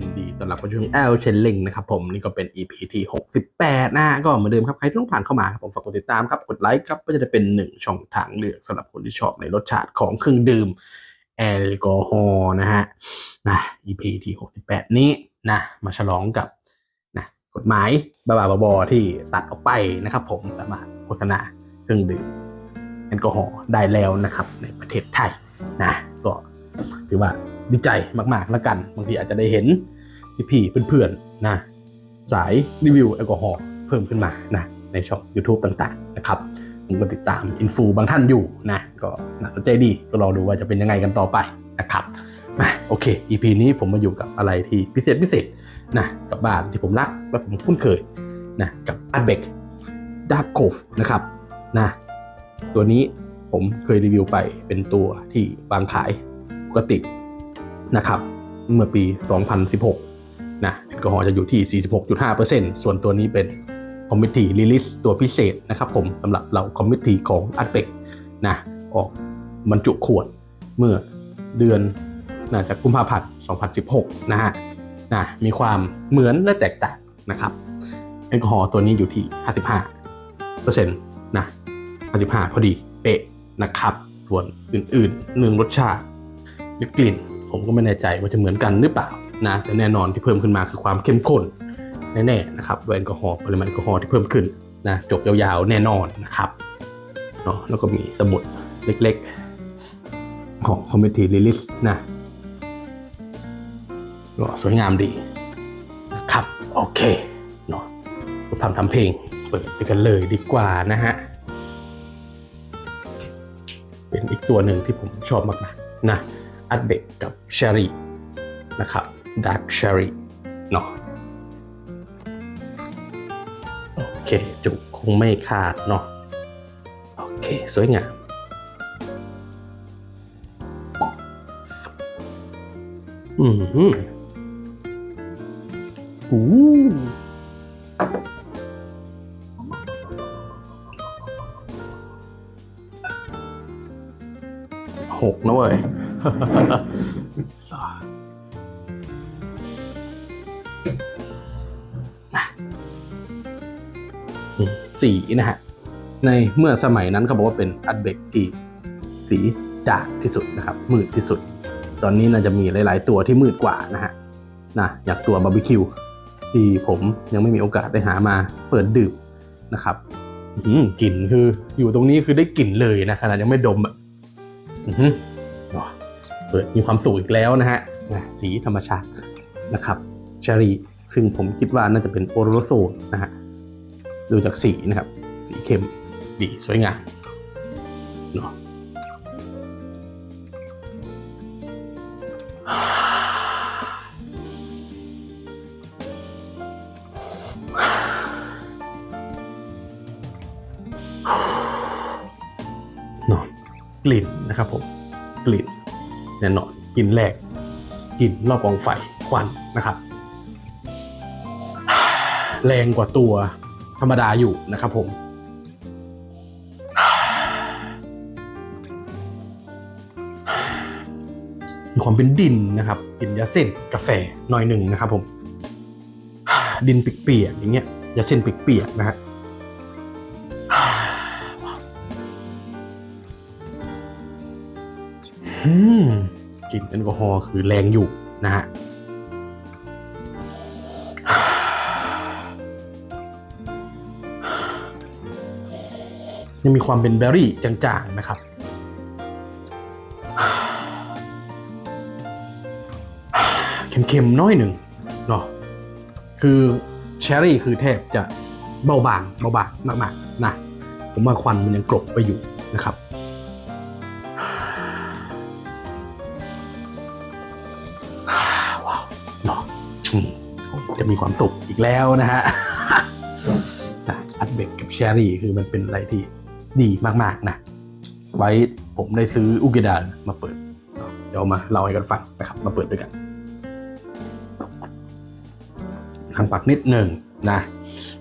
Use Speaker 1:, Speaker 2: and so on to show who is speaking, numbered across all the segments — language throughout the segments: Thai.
Speaker 1: ผมชื่อแอลเชนลิงนะครับผมนี่ก็เป็น EP ที่ 68นะฮะก็เหมือนเดิมครับ ใครที่ต้องผ่านเข้ามาครับผมฝากกดติดตามครับ กดไลค์ครับ ก็จะได้เป็นหนึ่งช่องทางเลือกสำหรับคนที่ชอบในรสชาติของเครื่องดื่มแอลกอฮอล์นะฮะนะ EP ที่ 68 นี้นะมาฉลองกับนะกฎหมายบ้าๆบอๆที่ตัดออกไปนะครับผมสามารถโฆษณาเครื่องดื่มแอลกอฮอล์ได้แล้วนะครับในประเทศไทยนะก็ถือว่า ดีใจมากๆแล้วกัน บางทีอาจจะได้เห็นพี่ๆเพื่อนๆนะสายรีวิวแอลกอฮอล์เพิ่มขึ้นมานะในช่อง YouTube ต่างๆนะครับผมก็ติดตามอินฟูบางท่านอยู่นะก็น่าสนใจดีก็รอดูว่าจะเป็นยังไงกันต่อไปนะครับมาโอเค EP นี้ผมมาอยู่กับอะไรที่พิเศษพิเศษนะกับบ้านที่ผมรักและผมคุ้นเคยนะกับอันเบกดาร์ o ฟนะครับนะตัวนี้ผมเคยรีวิวไปเป็นตัวที่วางขายปกติ นะครับ เมื่อปี 2016 นะแอลกอฮอล์จะอยู่ที่ 46.5%ส่วนตัวนี้เป็นคอมมิตี้รีลิสตัวพิเศษนะครับผมสำหรับเราคอมมิตี้ของอัดเปกนะออกบรรจุขวดเมื่อเดือนน่าจะกุมภาพันธ์ 2016 นะฮะนะมีความเหมือนและแตกต่างนะครับแอลกอฮอล์ตัวนี้อยู่ที่ 55%นะ55 พอดีเป๊ะนะครับ ส่วนอื่นๆเรื่งรสชาติหรือกลิ่น ผมก็ไม่แน่ใจว่าจะเหมือนกันหรือเปล่านะแต่แน่นอนที่เพิ่มขึ้นมาคือความเข้มข้นแน่ๆนะครับด้วยแอลกอฮอล์ปริมาณแอลกอฮอล์ที่เพิ่มขึ้นนะจบยาวๆแน่นอนนะครับเนาะแล้วก็มีสมุดเล็กๆ ของ Committee Release นะก็สวยงามดีนะครับโอเคเนาะทำทำเพลงเปิดไปกันเลยดีกว่านะฮะเป็นอีกตัวหนึ่งที่ผมชอบมากๆนะ อัดเบกกับเชอรี่นะครับดาร์กเชอรี่เนาะโอเค จุกคงไม่ขาดเนาะโอเค สวยงามอืมอู้หกนะเว้ย อืมสีนะฮะ ในเมื่อสมัยนั้นเขาบอกว่าเป็นอัดเบกที่สีดาร์กที่สุดนะครับ มืดที่สุด ตอนนี้น่าจะมีหลาย ๆ ตัวที่มืดกว่านะฮะนะอยางตัวบาร์บีคิวที่ผมยังไม่มีโอกาสได้หามาเปิดดื่มนะครับอื้อหือกลิ่นคืออยู่ตรงนี้คือได้กลิ่นเลยนะขนาดยังไม่ดมอะอือ เปิดมีความสุขอีกแล้วนะฮะสีธรรมชาตินะครับเชอรี่ซึ่งผมคิดว่าน่าจะเป็นโอโรโซนะฮะดูจากสีนะครับ สีเข้มดีสวยงามเนาะเนกลิ่นนะครับผม น่นอนกลิ่นแรกกลิ่นรอบกองไฟควันนะครับ แรงกว่าตัวธรรมดาอยู่นะครับผม มีความเป็นดินนะครับกลิ่นยาเส้นกาแฟหน่อยหนึ่งนะครับผม ดินเปียกๆอย่างเงี้ยยาเส้นเปียกๆนะฮะอืม กลิ่นแอลกอฮอล์คือแรงอยู่นะฮะยังมีความเป็นเบอร์รี่จางๆนะครับ เค็มๆน้อยหนึ่งเนาะคือเชอร์รี่คือแทบจะเบาบางเบาบางมากๆนะผมว่าควันมันยังกลบไปอยู่นะครับ จะมีความสุขอีกแล้วนะฮะนะอัดเบกกับเชรี่คือมันเป็นอะไรที่ดีมากๆนะ ไว้ผมได้ซื้ออุกิดานมาเปิด เดี๋ยวมาเล่าให้กันฟังนะครับ มาเปิดด้วยกันทางปักนิดหนึ่งนะ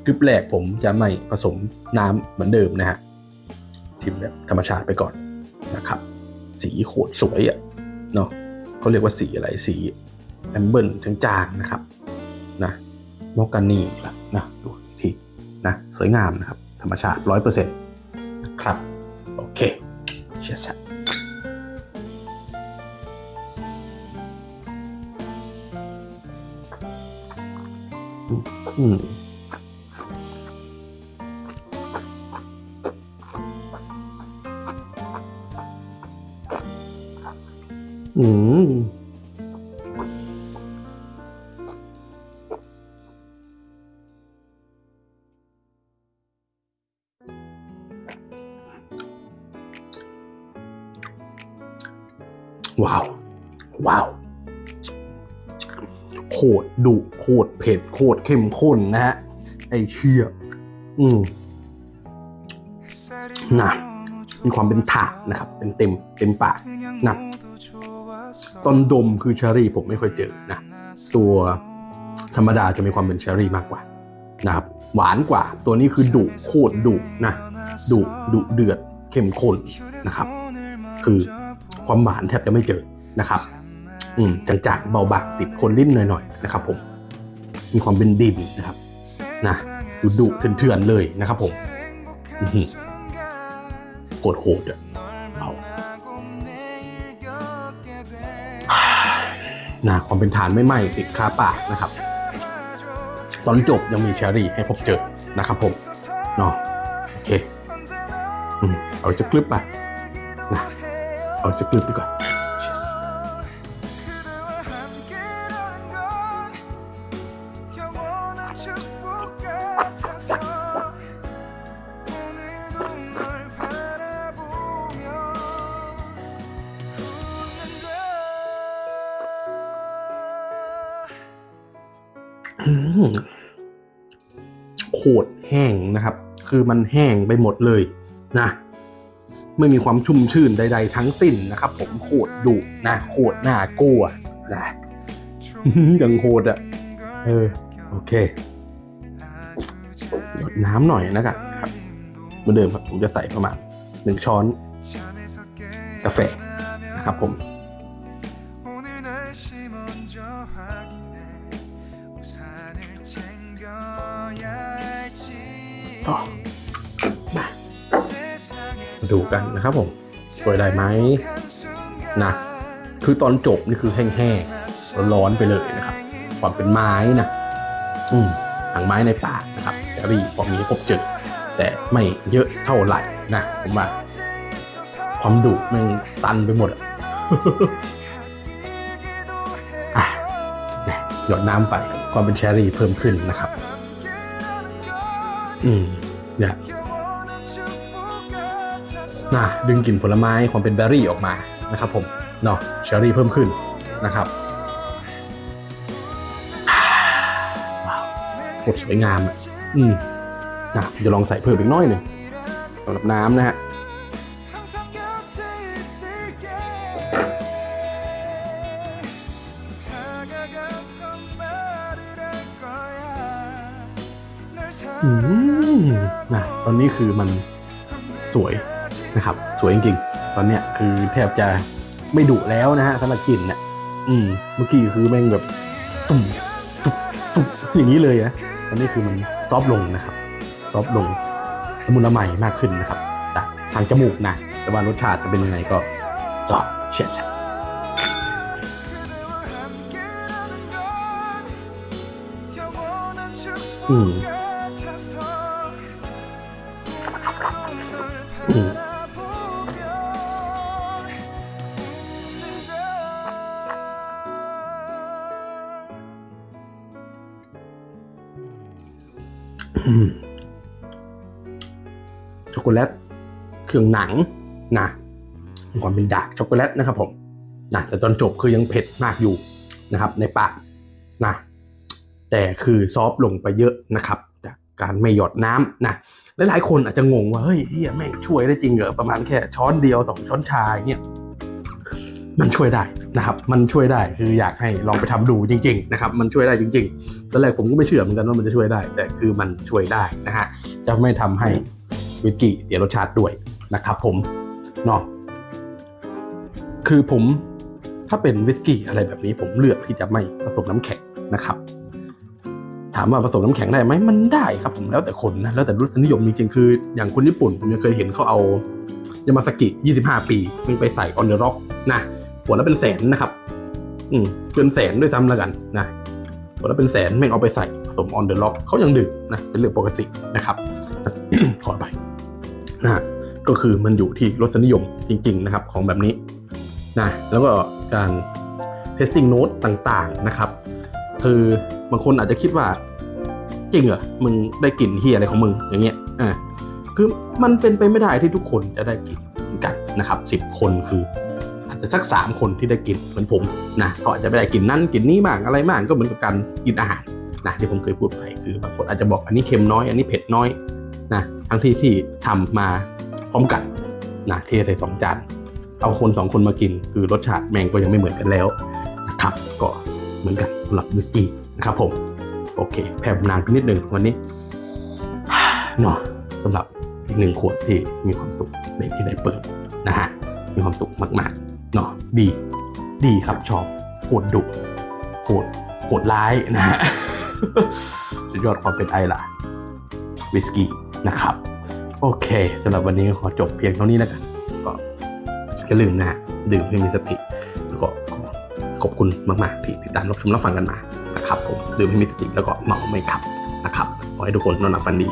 Speaker 1: คลิปแรกผมจะไม่ผสมน้ำเหมือนเดิมนะฮะทิมแบบธรรมชาติไปก่อนนะครับ สีโคตรสวยอะ่ะเนาะเขาเรียกว่าสีอะไรสีแอมเบิลจางๆนะครับ นะมอกกานีละนะดูทีนะสวยงามนะครับ ธรรมชาติร้อยเปอร์เซ็นต์นะครับ โอเคเชียร์อืมอืม ว้าว ว้าวโคตรดุโคตรเผ็ดโคตรเข้มข้นนะฮะ ไอ้เชี่ยอืม
Speaker 2: นะ
Speaker 1: มีความเป็นถาดนะครับ เต็มเต็มเต็มปาก
Speaker 2: นะ
Speaker 1: ตอนดมคือเชอรี่ผมไม่ค่อยเจอนะ ตัวธรรมดาจะมีความเป็นเชอรี่มากกว่านะครับหวานกว่า ตัวนี้คือดุโคตรดุนะดุดุเดือดเข้มข้นนะครับ คือ ความหวานแทบจะไม่เจอนะครับ อืมจางๆเบาบางติดคนลิ้นหน่อยๆนะครับ ผม มีความเป็นดินนะครับนะดุดุเถื่อนๆเลยนะครับ ผมอื้อหือโคตรโหดอะเอานะความเป็นฐานไม่ไหม้ติดคาปากนะครับ ตอนจบยังมีเชอรี่ให้พบเจอนะครับ ผมเนาะโอเคอืมเอาจะคลิปไปนะ เอาจะคลิปดีกว่า อืมโคตรแห้งนะครับ คือมันแห้งไปหมดเลยนะ ไม่มีความชุ่มชื่นใด ๆ ทั้งสิ้นนะครับ ผมโคตรดุนะโคตรน่ากลัวนะยังโคตรอะเออโอเคหยดน้ำหน่อยนะครับครับเหมือนเดิมครับผมจะใส่ประมาณหนึ่งช้อนกาแฟนะครับผม ดูกันนะครับผมสวยได้ไหมนะคือตอนจบนี่คือแห้งๆร้อนไปเลยนะครับ ความเป็นไม้นะอืมหางไม้ในป่านะครับแครี่ความนี้พบเจอแต่ไม่เยอะเท่าไหร่นะผมว่าความดุแมันตันไปหมดอะอะหยดน้ำไปความเป็นแชรี่เพิ่มขึ้นนะครับ อืมเนี่ย นะดึงกลิ่นผลไม้ความเป็นแบร์รี่ออกมานะครับผมเนาะเชอรี่เพิ่มขึ้นนะครับว้กดสวยงามอะอืมนะเดี๋ยวลองใส่เพิ่มอีกน้อยหนึ่งสำหรับน้ำนะฮะอืมนะตอนนี้คือมันสวย นะครับ สวยจริงๆ ตอนเนี้ยคือแทบจะไม่ดุแล้วนะฮะสำหรับกลิ่นเนี่ยอืมเมื่อกี้คือแม่งแบบตุ่มตุ่มตุ่มอย่างนี้เลยนะตอนนี้คือมันซอฟลงนะครับ ซอฟลงละมุนละไมมากขึ้นนะครับจากทางจมูกนะ แต่ว่ารสชาติจะเป็นยังไงก็จอฟเฉีย
Speaker 2: ดอืม
Speaker 1: อืม ช็อกโกแลตเครื่องหนังนะความเป็นดาร์กช็อกโกแลตนะครับผมนะแต่ตอนจบคือยังเผ็ดมากอยู่นะครับ ในปากนะแต่คือซอฟลงไปเยอะนะครับ จากการไม่หยดน้ำนะหลายๆคนอาจจะงงว่าเฮ้ยเฮียแม่งช่วยได้จริงเหรอประมาณแค่ช้อนเดียวสองช้อนชาอย่างเงี้ย มันช่วยได้นะครับ มันช่วยได้คืออยากให้ลองไปทำดูจริง ๆ นะครับ มันช่วยได้จริงๆตอนแรกผมก็ไม่เชื่อเหมือนกันว่ามันจะช่วยได้ แต่คือมันช่วยได้นะฮะจะไม่ทำให้วิสกี้เสียรสชาติด้วยนะครับผมเนาะคือผมถ้าเป็นวิสกี้อะไรแบบนี้ผมเลือกที่จะไม่ผสมน้ำแข็งนะครับถามว่าผสมน้ำแข็งได้ไหมมันได้ครับผมแล้วแต่คนนะแล้วแต่รสนิยมจริงๆคือ อย่างคนญี่ปุ่นผมยังเคยเห็นเขาเอายามาสกิ 25 ปีมึงไปใส่ออนเดอร์ร็อกนะ ขวละเป็นแสนนะครับ อืมเกินแสนด้วยซ้ำแล้วกันนะขวละเป็นแสนแม่งเอาไปใส่ผสมออนเดอร์ล็อกเขายังดื่มนะเป็นเรื่องปกตินะครับขอไปนะก็คือมันอยู่ที่รสนิยมจริง ๆ นะครับ ของแบบนี้นะแล้วก็การ testing note ต่างๆนะครับ คือบางคนอาจจะคิดว่าจริงเหรอมึงได้กลิ่นเฮียอะไรของมึงอย่างเงี้ยอ่าคือมันเป็นไปไม่ได้ที่ทุกคนจะได้กลิ่นเหมือนกันนะครับสิบคนคือ จะสักสามคนที่ได้กินเหมือนผมนะเขาอาจจะไม่ได้กลิ่นนั้นกลิ่นนี้บ้างอะไรบ้างก็เหมือนกับการกินอาหารนะที่ผมเคยพูดไปคือบางคนอาจจะบอกอันนี้เค็มน้อย อันนี้เผ็ดน้อยนะทั้งที่ที่ทำมาพร้อมกันนะเทใส่สองจานเอาคนสองคนมากิน คือรสชาติแมงก็ยังไม่เหมือนกันแล้วนะครับก็เหมือนกันสำหรับวิสกี้นะครับผมโอเคแผ่นานไปนิดนึงวันนี้เนาะสำหรับอีกหนึ่งขวดที่มีความสุขในที่ได้เปิดนะฮะมีความสุขมาก ๆ เนาะดี ดีครับชอบโหดดุโหดโหดร้ายนะฮะสุดยอดความเป็นไอล่ะวิสกี้นะครับ โอเคสำหรับวันนี้ขอจบเพียงเท่านี้แล้วกันก็อย่าลืมนะฮะดื่มให้มีสติแล้วก็ขอขอบคุณมากๆที่ติดตามรับชมรับฟังกันมานะครับผมดื่มให้มีสติแล้วก็เมาไม่ขับนะครับขอให้ทุกคนนอนหลับฝันดี